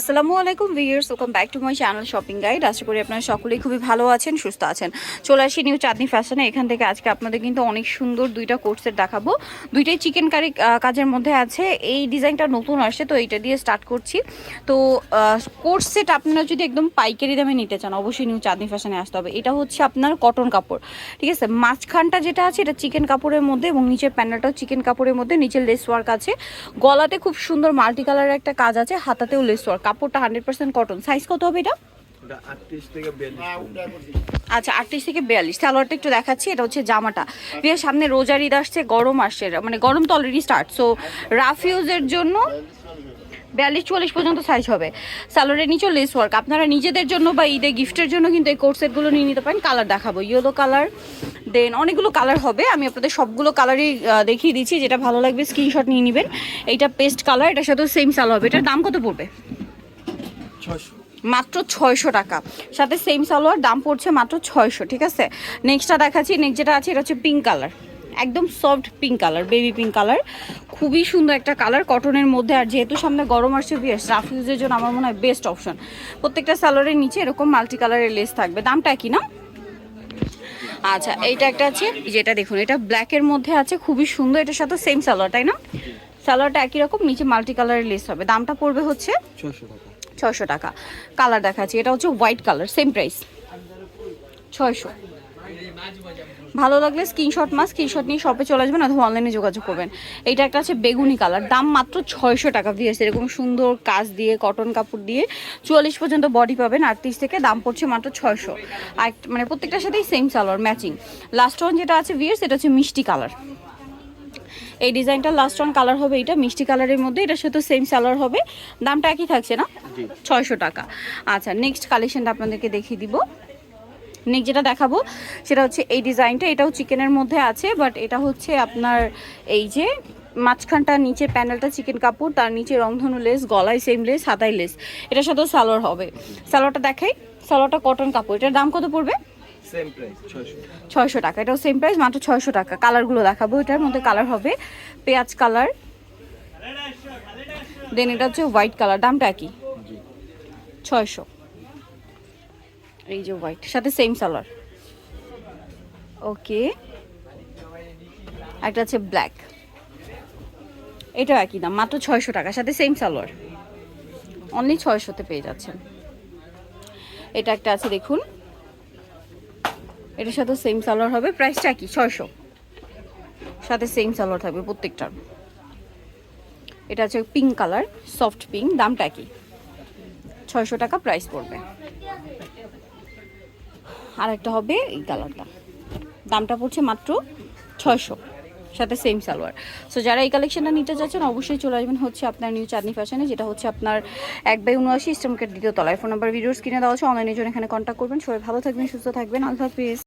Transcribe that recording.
আসসালামু আলাইকুম viewers welcome back to my channel shopping guide আশা করি আপনারা সকলেই খুবই ভালো আছেন, সুস্থ আছেন। চলে আসি নিউ চাঁদনি ফ্যাশনে এখান থেকে আজকে আপনাদের কিন্তু অনেক সুন্দর দুইটা কোর্সের দেখাবো। দুইটাই চিকেন কারি কাজের মধ্যে আছে। এই ডিজাইনটা নতুন আসছে, তো এইটা দিয়ে স্টার্ট করছি। তো কোর্স সেট আপনারা যদি একদম পাইকারি দামে নিতে চান, অবশ্যই নিউ চাঁদনি ফ্যাশনে আসতে হবে। এটা হচ্ছে আপনার কটন কাপড়, ঠিক আছে? মাঝখানটা যেটা আছে, এটা চিকেন কাপড়ের মধ্যে এবং নিচের প্যান্ডালটাও চিকেন কাপড়ের মধ্যে নিচের লেস ওয়ার্ক আছে। গলাতে খুব সুন্দর মাল্টি কালারের একটা কাজ আছে, হাতাতেও লেস ওয়ার্ক কাপড়টা হান্ড্রেড পার্সেন্ট কটন সাইজ কত হবে এটা? আচ্ছা আটত্রিশ থেকে বিয়াল্লিশ। সালোয়ারটা একটু দেখাচ্ছি এটা হচ্ছে জামাটা। বিয়ের সামনে রোজার ঈদ আসছে গরম আসছে মানে গরম তো অলরেডি স্টার্ট সো রাফ ইউজের জন্য বিয়াল্লিশ চুয়াল্লিশ পর্যন্ত সাইজ হবে। সালোয়ারের নিচেও লেস ওয়ার্ক আপনারা নিজেদের জন্য বা ঈদে গিফটের জন্য কিন্তু এই কোর্স সেটগুলো নিয়ে নিতে পারেন। কালার দেখাবো। ইয়েলো কালার দেন অনেকগুলো কালার হবে। আমি আপনাদের সবগুলো কালারই দেখিয়ে দিচ্ছি। যেটা ভালো লাগবে স্ক্রিনশট নিয়ে নেবেন। এইটা পেস্ট কালার এটার সাথেও সেম সালোয়ার হবে। এটার দাম কত পড়বে? মাত্র ছয়শো টাকা। সাথে সেম সালোয়ার দাম পড়ছে মাত্র ছয়শো ঠিক আছে? নেক্সটটা দেখাচ্ছি নেক্সট যেটা আছে এটা হচ্ছে পিঙ্ক কালার একদম soft pink colour baby pink colour খুবই সুন্দর একটা কালার কটনের মধ্যে। আর যেহেতু সামনে গরম আসছে বিয়েস রাফ ইউজের জন্য আমার মনে হয় বেস্ট অপশন প্রত্যেকটা সালোয়ারের নিচে এরকম মাল্টি কালারের লেস থাকবে। দামটা কি না? আচ্ছা এইটা একটা আছে যেটা দেখুন এটা ব্ল্যাকের মধ্যে আছে খুবই সুন্দর। এটার সাথে সেম সালোয়ার তাই না? সালোয়ারটা একই রকম নিচে মাল্টি কালারের লেস হবে। দামটা পড়বে হচ্ছে ছশো টাকা। ছয়শো টাকা। কালার দেখাচ্ছি, এটা হচ্ছে হোয়াইট কালার সেম প্রাইস ছয়শো। ভালো লাগলে স্ক্রিনশট মাস স্ক্রিনশট নিয়ে শপে চলে আসবেন অথবা অনলাইনে যোগাযোগ করবেন। এইটা একটা আছে বেগুনি কালার দাম মাত্র ছয়শো টাকা দিয়েছে এরকম সুন্দর কাজ দিয়ে কটন কাপড় দিয়ে, চুয়াল্লিশ পর্যন্ত বডি পাবেন, আটত্রিশ থেকে দাম পড়ছে মাত্র ছয়শো। আর মানে প্রত্যেকটার সাথেই same salwar matching last one যেটা আছে ভিয়ার্স এটা হচ্ছে মিষ্টি কালার এই ডিজাইনটা লাস্ট ওয়ান কালার হবে এটা মিষ্টি কালারের মধ্যে এটার সাথে সেম সালোয়ার হবে। দামটা একই থাকছে না? ছয়শো টাকা। আচ্ছা নেক্সট কালেকশনটা আপনাদেরকে দেখিয়ে দিব। নেক্সট যেটা দেখাবো সেটা হচ্ছে এই ডিজাইনটা এটাও চিকেনের মধ্যে আছে বাট এটা হচ্ছে আপনার এই যে মাঝখানটা নিচে প্যানেলটা চিকেন কাপড় তার নিচে রংধনু লেস গলায় সেম লেস হাতায় লেস এটার সাথেও সালোয়ার হবে। সালোয়ারটা দেখাই। সালোয়ারটা কটন কাপড়। এটার দাম কত পড়বে? সেম প্রাইস ছয়শো। টাকা এটাও সেম প্রাইস মাত্র ছয়শো টাকা। কালারগুলো দেখাবো এটার মধ্যে কালার হবে পেঁয়াজ কালার দেন এটা হচ্ছে হোয়াইট কালার দামটা কি জি। ছয়শো। এই যে হোয়াইট সাথে সেম সালোয়ার ওকে একটা আছে ব্ল্যাক এটাও একই দাম মাত্র ছয়শো টাকা সাথে সেম সালোয়ার অনলি ছয়শোতে পেয়ে যাচ্ছেন। এটা একটা আছে দেখুন। এটার সাথে সেম সালোয়ার হবে। প্রাইসটা কি? ছয়শো। সাথে সেম সালোয়ার থাকবে প্রত্যেকটার। এটা হচ্ছে পিঙ্ক কালার সফট পিঙ্ক দামটা কি? ছয়শো টাকা প্রাইস পড়বে। আর একটা হবে এই কালারটা দামটা পড়ছে মাত্র ছয়শো। সাথে সেম সালোয়ার সো যারা এই কালেকশনটা নিতে চাচ্ছেন অবশ্যই চলে আসবেন হচ্ছে আপনার নিউ চাঁদনি ফ্যাশনে যেটা হচ্ছে আপনার এক বাই উনআশি ইস্টার মার্কেট দ্বিতীয় তলায়। ফোন নাম্বার ভিডিওস কিনে দেওয়া আছে অনলাইনের জন্য এখানে কন্ট্যাক্ট করবেন। সবাই ভালো থাকবেন, সুস্থ থাকবেন। আল্লাহ হাফিজ।